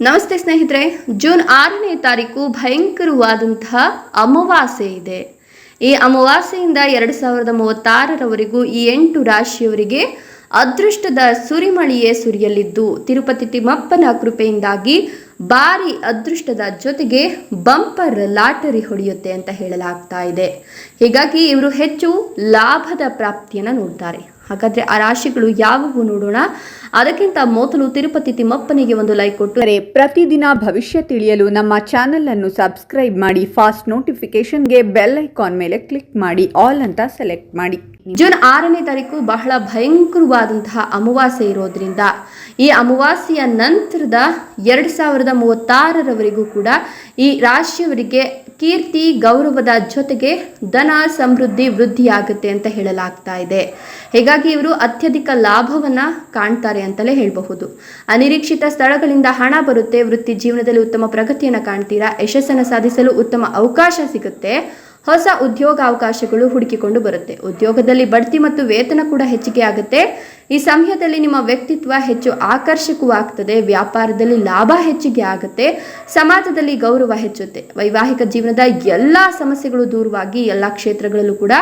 ನಮಸ್ತೆ ಸ್ನೇಹಿತರೆ, ಜೂನ್ ಆರನೇ ತಾರೀಕು ಭಯಂಕರವಾದಂತಹ ಅಮಾವಾಸ್ಯೆ ಇದೆ. ಈ ಅಮಾವಾಸ್ಯೆಯಿಂದ ಎರಡು ಸಾವಿರದ ಮೂವತ್ತಾರರವರೆಗೂ ಈ ಎಂಟು ರಾಶಿಯವರಿಗೆ ಅದೃಷ್ಟದ ಸುರಿಮಳಿಯೇ ಸುರಿಯಲಿದ್ದು, ತಿರುಪತಿ ತಿಮ್ಮಪ್ಪನ ಕೃಪೆಯಿಂದಾಗಿ ಭಾರಿ ಅದೃಷ್ಟದ ಜೊತೆಗೆ ಬಂಪರ್ ಲಾಟರಿ ಹೊಡೆಯುತ್ತೆ ಅಂತ ಹೇಳಲಾಗ್ತಾ ಇದೆ. ಹೀಗಾಗಿ ಇವರು ಹೆಚ್ಚು ಲಾಭದ ಪ್ರಾಪ್ತಿಯನ್ನು ನೋಡ್ತಾರೆ. ಹಾಗಾದ್ರೆ ಆ ರಾಶಿಗಳು ಯಾವುವು ನೋಡೋಣ ಅದಕ್ಕಿಂತ ಮೊದಲು ತಿರುಪತಿ ತಿಮ್ಮಪ್ಪನಿಗೆ ಒಂದು ಲೈಕ್ ಕೊಟ್ಟು ಪ್ರತಿದಿನ ಭವಿಷ್ಯ ತಿಳಿಯಲು ನಮ್ಮ ಚಾನೆಲ್ ಅನ್ನು ಸಬ್ಸ್ಕ್ರೈಬ್ ಮಾಡಿ ಫಾಸ್ಟ್ ನೋಟಿಫಿಕೇಶನ್ಗೆ ಬೆಲ್ ಐಕಾನ್ ಮೇಲೆ ಕ್ಲಿಕ್ ಮಾಡಿ ಆಲ್ ಅಂತ ಸೆಲೆಕ್ಟ್ ಮಾಡಿ. ಜೂನ್ ಆರನೇ ತಾರೀಕು ಬಹಳ ಭಯಂಕರವಾದಂತಹ ಅಮಾವಾಸ್ಯೆ ಇರೋದ್ರಿಂದ ಈ ಅಮಾವಾಸ್ಯೆಯ ನಂತರದ ಎರಡು ಸಾವಿರದ ಮೂವತ್ತಾರರವರೆಗೂ ಕೂಡ ಈ ರಾಶಿಯವರಿಗೆ ಕೀರ್ತಿ ಗೌರವದ ಜೊತೆಗೆ ಧನ ಸಮೃದ್ಧಿ ವೃದ್ಧಿಯಾಗುತ್ತೆ ಅಂತ ಹೇಳಲಾಗ್ತಾ ಇದೆ. ಹೀಗಾಗಿ ಇವರು ಅತ್ಯಧಿಕ ಲಾಭವನ್ನ ಕಾಣ್ತಾರೆ. ಅಂತಲೇ ಹೇಳಬಹುದು. ಅನಿರೀಕ್ಷಿತ ಸ್ಥಳಗಳಿಂದ ಹಣ ಬರುತ್ತೆ, ವೃತ್ತಿ ಜೀವನದಲ್ಲಿ ಉತ್ತಮ ಪ್ರಗತಿಯನ್ನು ಕಾಣ್ತೀರಾ, ಯಶಸ್ಸನ್ನು ಸಾಧಿಸಲು ಉತ್ತಮ ಅವಕಾಶ ಸಿಗುತ್ತೆ, ಹೊಸ ಉದ್ಯೋಗ ಅವಕಾಶಗಳು ಹುಡುಕಿಕೊಂಡು ಬರುತ್ತೆ. ಉದ್ಯೋಗದಲ್ಲಿ ಬಡ್ತಿ ಮತ್ತು ವೇತನ ಕೂಡ ಹೆಚ್ಚಿಗೆ ಆಗುತ್ತೆ. ಈ ಸಮಯದಲ್ಲಿ ನಿಮ್ಮ ವ್ಯಕ್ತಿತ್ವ ಹೆಚ್ಚು ಆಕರ್ಷಕವಾಗ್ತದೆ, ವ್ಯಾಪಾರದಲ್ಲಿ ಲಾಭ ಹೆಚ್ಚಿಗೆ ಆಗುತ್ತೆ, ಸಮಾಜದಲ್ಲಿ ಗೌರವ ಹೆಚ್ಚುತ್ತೆ. ವೈವಾಹಿಕ ಜೀವನದ ಎಲ್ಲ ಸಮಸ್ಯೆಗಳು ದೂರವಾಗಿ ಎಲ್ಲ ಕ್ಷೇತ್ರಗಳಲ್ಲೂ ಕೂಡ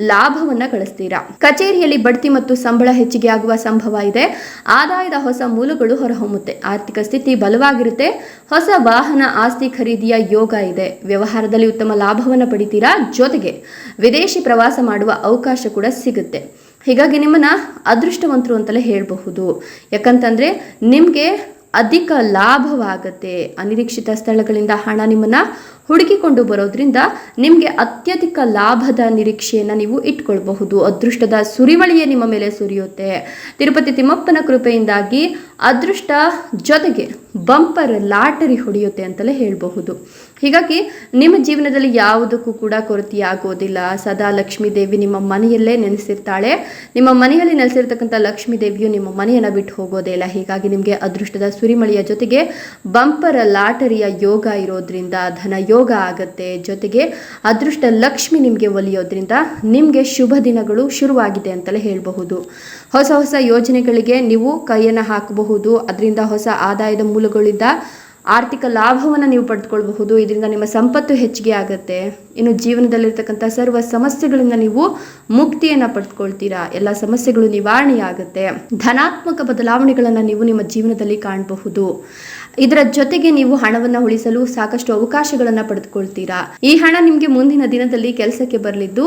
ಲಾಭವನ್ನ ಗಳಿಸ್ತೀರಾ? ಕಚೇರಿಯಲ್ಲಿ ಬಡ್ತಿ ಮತ್ತು ಸಂಬಳ ಹೆಚ್ಚಿಗೆ ಆಗುವ ಸಂಭವ ಇದೆ. ಆದಾಯದ ಹೊಸ ಮೂಲಗಳು ಹೊರಹೊಮ್ಮುತ್ತೆ. ಆರ್ಥಿಕ ಸ್ಥಿತಿ ಬಲವಾಗಿರುತ್ತೆ. ಹೊಸ ವಾಹನ ಆಸ್ತಿ ಖರೀದಿಯ ಯೋಗ ಇದೆ. ವ್ಯವಹಾರದಲ್ಲಿ ಉತ್ತಮ ಲಾಭವನ್ನು ಪಡಿತೀರಾ? ಜೊತೆಗೆ ವಿದೇಶಿ ಪ್ರವಾಸ ಮಾಡುವ ಅವಕಾಶ ಕೂಡ ಸಿಗುತ್ತೆ. ಹೀಗಾಗಿ ನಿಮ್ಮನ್ನ ಅದೃಷ್ಟವಂತರು ಅಂತಲೇ ಹೇಳಬಹುದು. ಯಾಕಂತಂದ್ರೆ ನಿಮಗೆ ಅಧಿಕ ಲಾಭವಾಗತ್ತೆ. ಅನಿರೀಕ್ಷಿತ ಸ್ಥಳಗಳಿಂದ ಹಣ ನಿಮ್ಮನ್ನ ಹುಡುಕಿಕೊಂಡು ಬರೋದ್ರಿಂದ ನಿಮಗೆ ಅತ್ಯಧಿಕ ಲಾಭದ ನಿರೀಕ್ಷೆಯನ್ನು ನೀವು ಇಟ್ಕೊಳ್ಬಹುದು. ಅದೃಷ್ಟದ ಸುರಿವಳಿಯೇ ನಿಮ್ಮ ಮೇಲೆ ಸುರಿಯುತ್ತೆ. ತಿರುಪತಿ ತಿಮ್ಮಪ್ಪನ ಕೃಪೆಯಿಂದಾಗಿ ಅದೃಷ್ಟ ಜೊತೆಗೆ ಬಂಪರ್ ಲಾಟರಿ ಹೊಡೆಯುತ್ತೆ ಅಂತಲೇ ಹೇಳಬಹುದು. ಹೀಗಾಗಿ ನಿಮ್ಮ ಜೀವನದಲ್ಲಿ ಯಾವುದಕ್ಕೂ ಕೂಡ ಕೊರತೆಯಾಗೋದಿಲ್ಲ. ಸದಾ ಲಕ್ಷ್ಮೀ ದೇವಿ ನಿಮ್ಮ ಮನೆಯಲ್ಲೇ ನೆನೆಸಿರ್ತಾಳೆ ನಿಮ್ಮ ಮನೆಯಲ್ಲಿ ನೆಲೆಸಿರ್ತಕ್ಕಂಥ ಲಕ್ಷ್ಮೀ ದೇವಿಯು ನಿಮ್ಮ ಮನೆಯನ್ನು ಬಿಟ್ಟು ಹೋಗೋದೇ ಇಲ್ಲ. ಹೀಗಾಗಿ ನಿಮಗೆ ಅದೃಷ್ಟದ ಸುರಿಮಳೆಯ ಜೊತೆಗೆ ಬಂಪರ್ ಲಾಟರಿಯ ಯೋಗ ಇರೋದ್ರಿಂದ, ಧನ ಯೋಗ ಆಗುತ್ತೆ. ಜೊತೆಗೆ ಅದೃಷ್ಟ ಲಕ್ಷ್ಮಿ ನಿಮಗೆ ಒಲಿಯೋದ್ರಿಂದ ನಿಮಗೆ ಶುಭ ದಿನಗಳು ಶುರುವಾಗಿದೆ ಅಂತಲೇ ಹೇಳಬಹುದು. ಹೊಸ ಹೊಸ ಯೋಜನೆಗಳಿಗೆ ನೀವು ಕೈಯನ್ನು ಹಾಕಬಹುದು. ಅದರಿಂದ ಹೊಸ ಆದಾಯದ ಮೂಲಗಳಿಂದ ಆರ್ಥಿಕ ಲಾಭವನ್ನು ನೀವು ಪಡೆದುಕೊಳ್ಬಹುದು ಇದರಿಂದ ನಿಮ್ಮ ಸಂಪತ್ತು ಹೆಚ್ಚಿಗೆ ಆಗುತ್ತೆ. ಇನ್ನು ಜೀವನದಲ್ಲಿರ್ತಕ್ಕಂಥ ಸರ್ವ ಸಮಸ್ಯೆಗಳಿಂದ ನೀವು ಮುಕ್ತಿಯನ್ನು ಪಡೆದುಕೊಳ್ತೀರಾ ಎಲ್ಲ ಸಮಸ್ಯೆಗಳು ನಿವಾರಣೆಯಾಗುತ್ತೆ. ಧನಾತ್ಮಕ ಬದಲಾವಣೆಗಳನ್ನು ನೀವು ನಿಮ್ಮ ಜೀವನದಲ್ಲಿ ಕಾಣಬಹುದು. ಇದರ ಜೊತೆಗೆ ನೀವು ಹಣವನ್ನು ಉಳಿಸಲು ಸಾಕಷ್ಟು ಅವಕಾಶಗಳನ್ನು ಪಡೆದುಕೊಳ್ತೀರಾ? ಈ ಹಣ ನಿಮಗೆ ಮುಂದಿನ ದಿನದಲ್ಲಿ ಕೆಲಸಕ್ಕೆ ಬರಲಿದ್ದು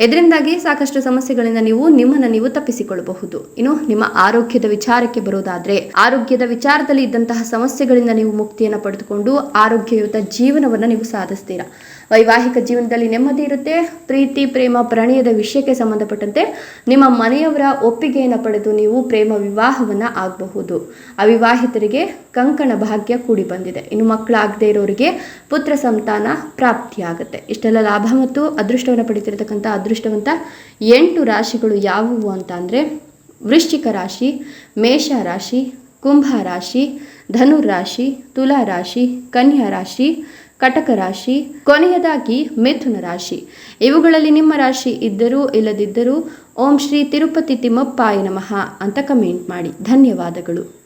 ಇದರಿಂದಾಗಿ ಸಾಕಷ್ಟು ಸಮಸ್ಯೆಗಳಿಂದ ನೀವು ನಿಮ್ಮನ್ನು ನೀವು ತಪ್ಪಿಸಿಕೊಳ್ಳಬಹುದು. ಇನ್ನು ನಿಮ್ಮ ಆರೋಗ್ಯದ ವಿಚಾರಕ್ಕೆ ಬರೋದಾದ್ರೆ, ಆರೋಗ್ಯದ ವಿಚಾರದಲ್ಲಿ ಇದ್ದಂತಹ ಸಮಸ್ಯೆಗಳಿಂದ ನೀವು ಮುಕ್ತಿಯನ್ನು ಪಡೆದುಕೊಂಡು ಆರೋಗ್ಯಯುತ ಜೀವನವನ್ನು ನೀವು ಸಾಧಿಸ್ತೀರಾ? ವೈವಾಹಿಕ ಜೀವನದಲ್ಲಿ ನೆಮ್ಮದಿ ಇರುತ್ತೆ. ಪ್ರೀತಿ, ಪ್ರೇಮ, ಪ್ರಣಯದ ವಿಷಯಕ್ಕೆ ಸಂಬಂಧಪಟ್ಟಂತೆ ನಿಮ್ಮ ಮನೆಯವರ ಒಪ್ಪಿಗೆಯನ್ನು ಪಡೆದು ನೀವು ಪ್ರೇಮ ವಿವಾಹವನ್ನು ಆಗಬಹುದು. ಅವಿವಾಹಿತರಿಗೆ ಕಂಕಣ ಭಾಗ್ಯ ಕೂಡಿ ಬಂದಿದೆ. ಇನ್ನು ಮಕ್ಕಳಾಗದೇ ಇರೋರಿಗೆ ಪುತ್ರ ಸಂತಾನ ಪ್ರಾಪ್ತಿಯಾಗುತ್ತೆ. ಇಷ್ಟೆಲ್ಲ ಲಾಭ ಮತ್ತು ಅದೃಷ್ಟವನ್ನು ಪಡಿತಿರತಕ್ಕಂಥ ಅದೃಷ್ಟವಂತ ಎಂಟು ರಾಶಿಗಳು ಯಾವುವು ಅಂತ ವೃಶ್ಚಿಕ ರಾಶಿ, ಮೇಷ ರಾಶಿ, ಕುಂಭ ರಾಶಿ ಧನುರಾಶಿ ತುಲಾ ರಾಶಿ, ಕನ್ಯಾ ರಾಶಿ ಕಟಕ ರಾಶಿ, ಕೊನೆಯದಾಗಿ ಮಿಥುನ ರಾಶಿ. ಇವುಗಳಲ್ಲಿ ನಿಮ್ಮ ರಾಶಿ ಇದ್ದರೂ ಇಲ್ಲದಿದ್ದರೂ ಓಂ ಶ್ರೀ ತಿರುಪತಿ ತಿಮ್ಮಪ್ಪಾಯ ನಮಃ ಅಂತ ಕಮೆಂಟ್ ಮಾಡಿ. ಧನ್ಯವಾದಗಳು.